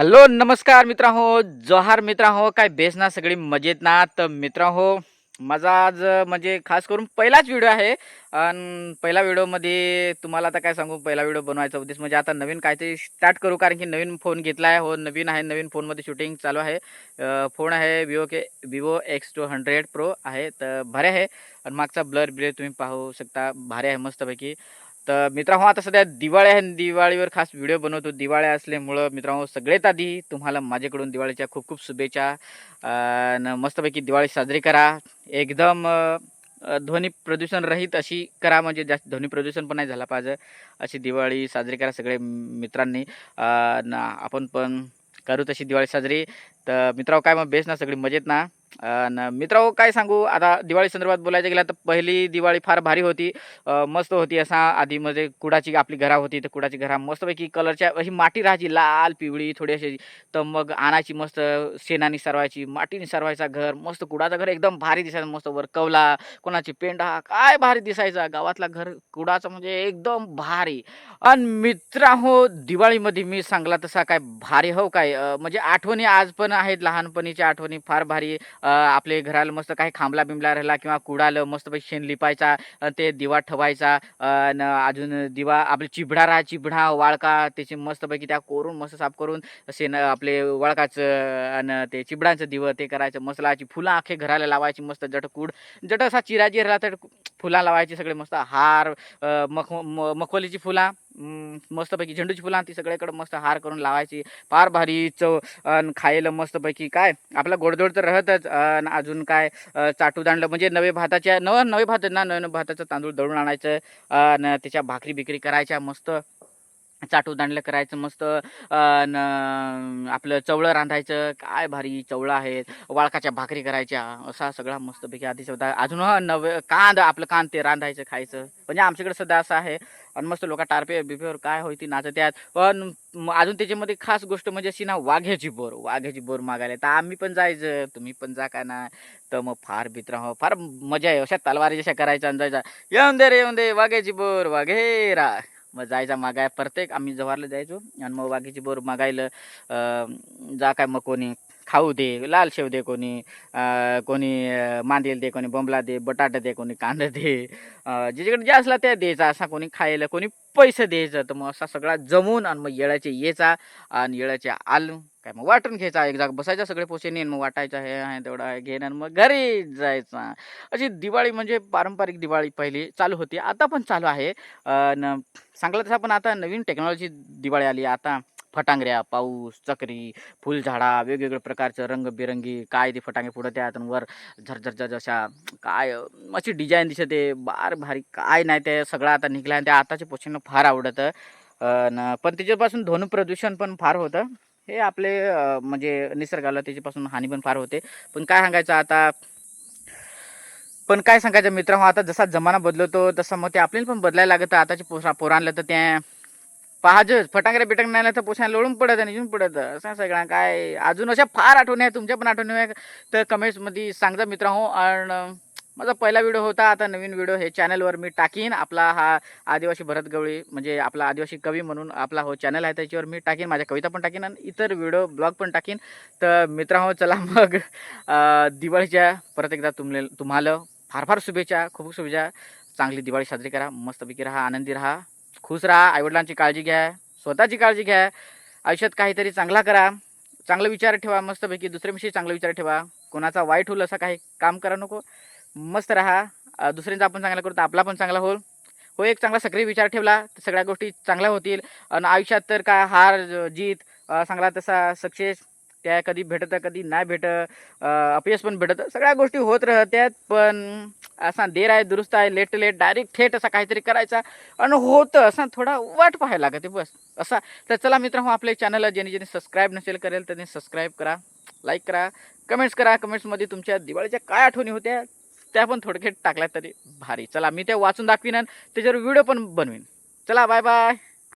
Hello नमस्कार मित्रा हो जोहार मित्रा हो काय बेस ना सगळी मजेत ना. तर मित्रा हो माझा आज म्हणजे खास करून पहिलाच व्हिडिओ आहे. आणि पहिला व्हिडिओमध्ये तुम्हाला आता काय सांगू? पहिला व्हिडिओ बनवायचा उद्देश म्हणजे आता नवीन काहीतरी स्टार्ट करू कारण की नवीन फोन घेतला आहे हो नवीन आहे. नवीन फोनमध्ये शूटिंग चालू आहे. फोन आहे विवो के Vivo X two hundred pro आहे. तर भारी आहे. आणि मागचा ब्लर ब्लर तुम्ही पाहू शकता. भारी आहे मस्तपैकी. तर मित्रांनो आता सध्या दिवाळी आहे. आणि दिवाळीवर खास व्हिडिओ बनवतो. दिवाळी असल्यामुळं मित्रांनो सगळ्यात आधी तुम्हाला माझ्याकडून दिवाळीच्या खूप खूप शुभेच्छा. न मस्तपैकी दिवाळी साजरी करा. एकदम ध्वनी प्रदूषण रहित अशी करा. म्हणजे जास्त ध्वनी प्रदूषण पण नाही झाला पाहिजे. अशी दिवाळी साजरी करा सगळे मित्रांनी. न आपण पण करू तशी दिवाळी साजरी. तर मित्रांनो काय मग बेस ना सगळी मजेत ना? मित्रांनो काय सांगू? आता दिवाळी संदर्भात बोलायचं गेलं तर पहिली दिवाळी फार भारी होती मस्त होती असा आधी म्हणजे कुडाची आपली घरा होती तर कुडाची घरा मस्तपैकी कलरच्या अशी माती राहायची लाल पिवळी थोडी अशी. तर मग आणायची मस्त शेणाने सरवायची माटीने सरवायचा घर मस्त कुडाचं घर एकदम भारी दिसायचं मस्त वर कवला कोणाची पेंडा काय भारी दिसायचा. गावातला घर कुडाचं म्हणजे एकदम भारी. आणि मित्रा हो दिवाळीमध्ये मी सांगला तसा काय भारी हो काय? म्हणजे आठवणी आज पण आहेत लहानपणीच्या आठवणी फार भारी. आपले घराला मस्त काही खांबला बिंबला राहिला किंवा कुडालं मस्तपैकी शेण लिपायचा ते दिवा ठवायचा अजून दिवा आपले चिबडा राहा चिबडा वाळका त्याचे मस्तपैकी त्या कोरून मस्त साफ करून शेण आपले वळकाचं आणि ते चिबडांचं दिवं ते करायचं मस्त लावायची फुलं आखे घराला लावायची मस्त जटकूड जट असा चिराजी राहिला तर फुला लावायची सगळे मस्त. हार मख म- मखवलीची फुला मस्तपैकी झेंडूची फुला ती सगळ्याकडे मस्त हार करून लावायची. फार भारी चव आणि खायला मस्तपैकी. काय? आपला गोडधोड तर राहतच आणि अजून काय चाटू दांडलं म्हणजे नवे भाताच्या नव नवे भात ना नवे भाताचं तांदूळ दळून आणायचं आणि त्याच्या भाकरी बिकरी करायच्या मस्त. चाटू दांडलं करायचं मस्त अन आपलं चवळं रांधायचं. काय भारी चवळं आहेत. वाळकाच्या भाकरी करायच्या. असा सगळा मस्तपैकी आधी होता. अजून हा कांद आपलं कांद ते रांधायचं खायचं. म्हणजे आमच्याकडे सध्या असं आहे. आणि मस्त लोक टारपे बिपेवर काय होती नाचत्यात. पण अजून त्याच्यामध्ये खास गोष्ट म्हणजे अशी ना वाघ्याची बोर. वाघ्याची बोर मागायला. तर आम्ही पण जायचं. तुम्ही पण जा का ना. तर मग फार मित्र हो फार मजा आहे अशा तलवारी जशा करायच्या आणि जायचा येऊन दे रे येऊन दे. वाघ्याची बोर वाघेरा. मग जायचा मागाय प्रत्येक आम्ही जव्हारला जायचो. आणि मग बाकीची बोर मागायला जा काय मग कोणी खाऊ दे लाल शेव दे कोणी कोणी मांदेल दे कोणी बोंबला दे बटाटा दे कोणी कांदा दे ज्याच्याकडे जे असला त्या द्यायचा असा कोणी खायला कोणी पैसे द्यायचं. तर मग असा सगळा जमून आणि मग येळाचे यायचा आणि येळाचे आल काय मग वाटून घ्यायचा एक जाग बसायचा सगळे पोसेने मग वाटायचं हे आहे तेवढा आहे घेणं मग घरी जायचा. अशी दिवाळी म्हणजे पारंपरिक दिवाळी पहिली चालू होती आता पण चालू आहे. न सांगलं तसं पण आता नवीन टेक्नॉलॉजी दिवाळी आली आता फटांगऱ्या पाऊस चक्री फुलझाडा वेगवेगळ्या प्रकारचं रंगबिरंगी काय ते फटांगे पुढं त्यात वर झरझर जशा काय अशी डिझाईन दिसते बार भारी काय नाही ते सगळं आता निघलं आणि त्या आताच्या पोषांना फार आवडतं. न पण त्याच्यापासून ध्वनी प्रदूषण पण फार होतं. हे आपले म्हणजे निसर्गाला त्याच्यापासून हानी पण फार होते. पण काय सांगायचं आता? पण काय सांगायचं मित्र आता जसा जमाना बदलतो तसं मग ते आपल्याला पण बदलायला लागतं. आताच्या पोसा पोरांना तर त्या पाहाजच फटांगऱ्या बिटांग नाही तर पोसायला लोळून पडत आणि इजून पडत. असं सगळ्या काय? अजून अशा फार आठवणी आहे तुमच्या पण आठवणी आहे तर कमेंट्समध्ये सांगता मित्र हो आणि माझा पहिला व्हिडिओ होता आता नवीन व्हिडिओ हे चॅनलवर मी टाकीन. आपला हा आदिवासी भरत गवळी म्हणजे आपला आदिवासी कवी म्हणून आपला हो चॅनल आहे त्याच्यावर मी टाकीन. माझ्या कविता पण टाकीन आणि इतर व्हिडिओ ब्लॉग पण टाकीन. तर मित्रांनो चला मग दिवाळीच्या परत एकदा तुमले तुम्हाला फार फार शुभेच्छा खूप खूप शुभेच्छा. चांगली दिवाळी साजरी करा मस्तपैकी राहा आनंदी राहा खुश राहा आईवडिलांची काळजी घ्या स्वतःची काळजी घ्या आयुष्यात काहीतरी चांगला करा चांगला विचार ठेवा मस्तपैकी दुसऱ्याविषयी चांगला विचार ठेवा. कोणाचा वाईट होईल असं काही काम करा नको. मस्त राहा. दुसऱ्यांचा आपण चांगला करू तर आपला पण चांगला होईल. हो एक चांगला सक्रिय विचार ठेवला तर सगळ्या गोष्टी चांगल्या होतील. आणि आयुष्यात तर काय हार जीत चांगला तसा सक्सेस त्या कधी भेटत कधी नाही भेटत. अपयश पण भेटत. सगळ्या गोष्टी होत राहत्यात पण असा देर आहे दुरुस्त आहे लेट लेट डायरेक्ट थेट असा काहीतरी करायचा. आणि होतं असा थोडा वाट पाहायला लागते बस. असा. तर चला मित्र हो आपल्या चॅनलला ज्यांनी ज्यांनी सबस्क्राईब नसेल करेल त्यांनी सबस्क्राईब करा लाईक करा कमेंट्स करा. कमेंट्समध्ये तुमच्या दिवाळीच्या काय आठवणी होत्या? त्या पण थोडक्यात टाकल्या तरी भारी. चला मी त्या वाचून दाखवीन आणि त्याच्यावर व्हिडिओ पण बनवीन. चला बाय बाय